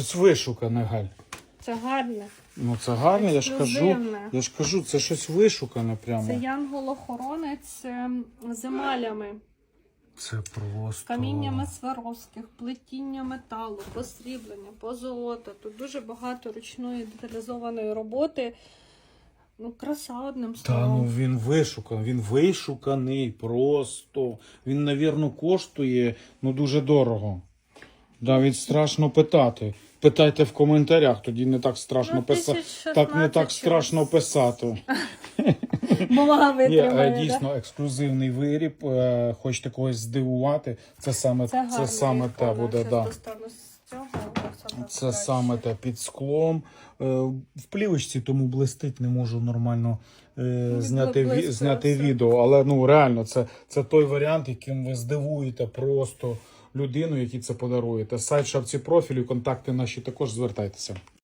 Щось вишукане, Галь. Це гарне. Ну це гарно, я ж кажу. Ексклюзивне. Я ж кажу, це щось вишукане прямо. Це янгол-охоронець ем, з емалями, Це просто. каміннями Сваровських, плетіння металу, посріблення, позолота. Тут дуже багато ручної деталізованої роботи. Ну, краса одним Та словом. ну він вишуканий, він вишуканий просто. Він, навірно, коштує ну дуже дорого. Навіть страшно питати. Питайте в коментарях, тоді не так страшно Ну, писати. Так не так страшно писати. Бумага витримає. е, дійсно ексклюзивний виріб. е, Хочете когось здивувати. Це саме Це, це, саме те буде. Да. цього, Це саме те під склом. Е, В плівочці тому блистить, не можу нормально зняти, ві- зняти відео. Але ну реально, це, це той варіант, яким ви здивуєте просто людину, якій це подаруєте. Сайт шапці профілю, контакти наші також звертайтеся.